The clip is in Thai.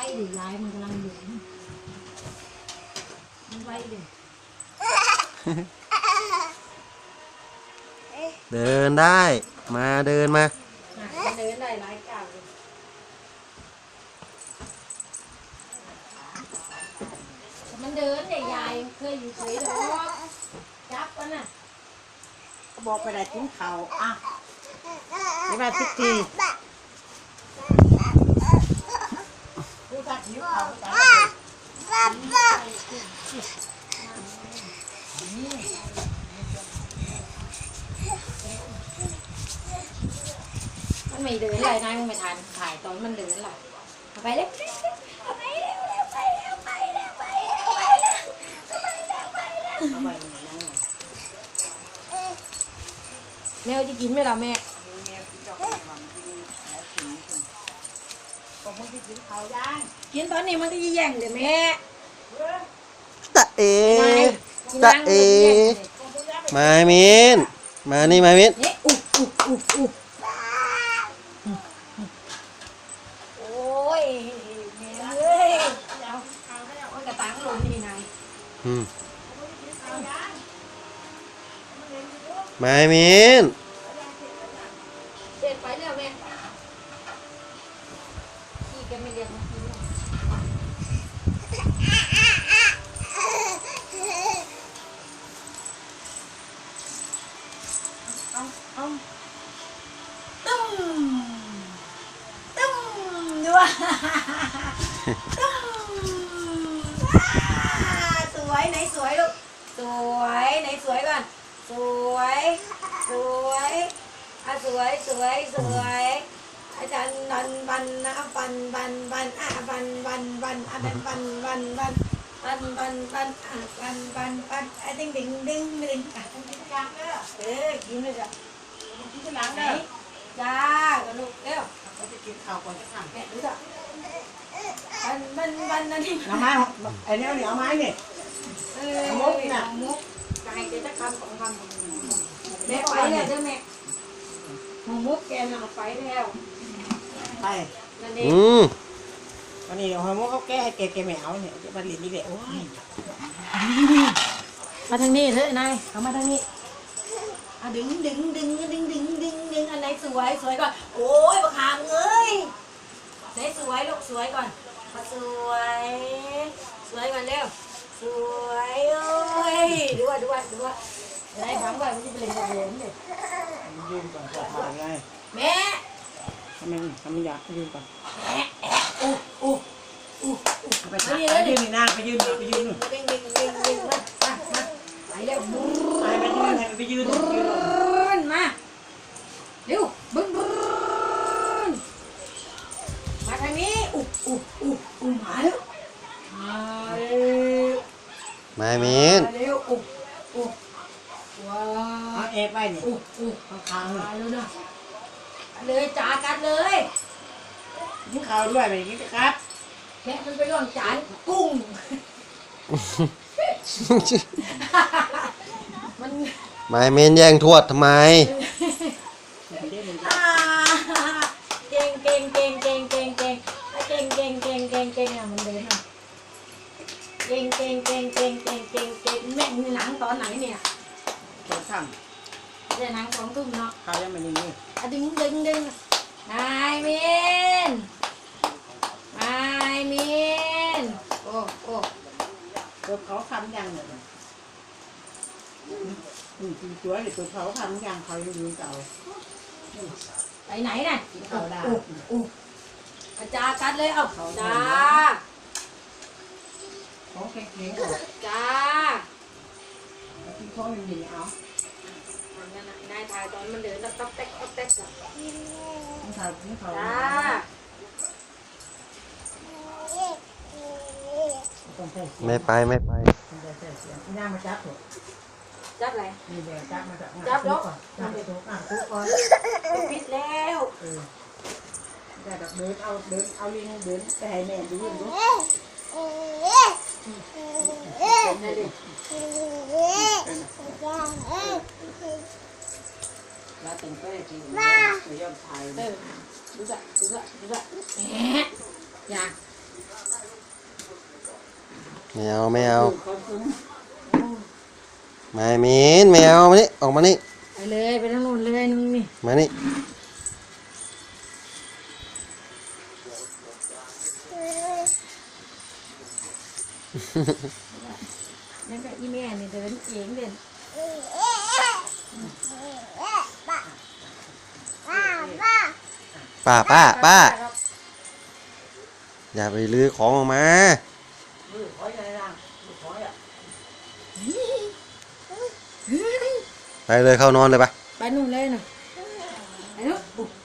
ว้ดิยายมันกำลังอยู่มันไว้ดิเดินได้ มาเดินมาอะมันเดินได้หลายก้าวเลยมันเดินเนี่ยยายเคยอยู่เฉยหรอกจับมันน่ะบอกไปได้กินข้าวอะ นี่มาพิธีดูตัดหิวข้าวตา มันไม่เดินเลยนายมึงไม่ถ่ายถ่ายตอนมันเดินล่ะเอาไปเร็วเอาไปเร็วเร็วไปเร็วไปเร็วไปเร็วไปเร็วเอาไว้นี่นะแม่จะกินไหมล่ะแม่บอกมึงที่กินข้าวย่างกินตอนนี้มันก็ยิ่งแย่งเดี๋ยวแม่ะเอกินตะนั่งเอมันก็ยิ่งแย่งเลยมามินมานี่มามินนี่อุ๊บอุ๊บอุ๊บอุ๊บโอ้ยแม่เอ้ยเอาเอากระตังลงนี่นายอืมมามิน สวยไหนสวยลูก สวยไหนสวยก่อน สวย สวยอะสวยสวยสวยอาจารย์บันบันนะบันบันบันอะบันบันบันอะบันบันบันบันบันบันบันอะบันบันบันอะดึงดึงดึงดึงอะกินข้าวเด้อเออกินเลยจ้ะกินที่หลังไหนเด้อจ้าก็ลูกเร็ว เขาจะกินข้าวก่อนจะทำแม่ดูจ้ะบันบันบันนั่นนี่น้ำไม้ไอ้เนี่ยเหนียวไม้เนี่ยเออมุกน่ะมุกไก่เดี๋ยวจะคำของคำแม่ไปแล้วเด้อแม่หมูมุกแกน่ะไปแล้วไปนั่นเองอืมวันนี้หอยมุกเขาแก้ให้แกแกไม่เอาเนี่ยจะมาเรียนนี่แหละโอ้ยมาทางนี้เถอะนายเอามาทางนี้อะดึงดึงดึงดึงดึง สวยสวยก่อน โอ้ยบักหามเอ้ยไหนสวยลูกสวยก่อนมาสวย สวยก่อนเร็ว สวยโอ้ยดูว่าดูว่าดูว่าไหนถามว่ามันจะเป็นอะไรกันเลยยืนก่อนจะถ่ายไงแม่ทำไมทำไมอยากยืนก่อนอู้อู้อู้ไปถ่ายยืนนี่นะไปยืนไปยืนนู่นดึงดึงดึงดึงมามามาไปเร็วบึ้ไปไปยืนไปยืนยืนนมา เร็วบึ้นบึ้นมาทางนี้อู้อู้อู้อู้มาเร็วมาเร็วมามินมาเร็วอู้อู้ว้าเอาวเอฟไปเนี่ยอู้อู้ข้างๆมาแล้วนะเลยจ่ากันเลยกินข้าวด้วยไปกินครับแค่มันไปร่วงจานกุ้ง มัน มามินแย่งทวดทำไม อ่า เก่งเก่งเก่งเก่งเก่งเก่งอะเก่งเก่งเก่งเก่งเก่งอะมันเดินอะเก่งเก่งเก่งเก่งเก่งเก่งเก่งแม่งหนังตอนไหนเนี่ยเขียวข้างเดี๋ยวหนังสองทุ่มเนาะข้าวยังไม่ได้นี่อะดึงดึงดึงนายมินนายมินโอ้โอ้ตัวเขาทำยังเนี่ยอืมสวยเลยตัวเขาทำยังเขายังยืนเก่าไปไหนน่ะกินข้าวได้อู้อู้อาจารย์กัดเลยเอ้าจ้าของแข็งๆก่อนจ้ากินของยังดีเอาอันนั้นน่ะนายถ่ายตอนมันเดินแล้วต๊อกแต๊กต๊อกแต๊กจ้ะกินข้าวกินข้าวจ้าต้องใส่เสียงไม่ไปไม่ไปต้องใส่เสียงย่ามาจับเถอะ จับอะไรมีแดงจับมาจากจับเนอะก่อนจับไปทุกอะทุกก่อนปิดแล้วเออแต่แบบเดินเอาเดินเอาลิงเดินไปให้แม่ดูดูนั่นดิแล้วตึงไปจริงยอมถ่ายเออดูจ้ะดูจ้ะดูจ้ะแหมอย่าไม่เอาไม่เอา เขาซุ้มไม่มินไม่เอามานี่ออกมานี่ไปเลยไปทางนู้นเลยนี่นี่มานี่นั่นก็อีแม่นี่เดินเองเด่นป้าป้าป้าอย่าไปลื้อของออกมามือขอยอะไรล่ะมือขอยอะ ไปเลยเข้านอนเลยปะไปนู่นเลยน่ะ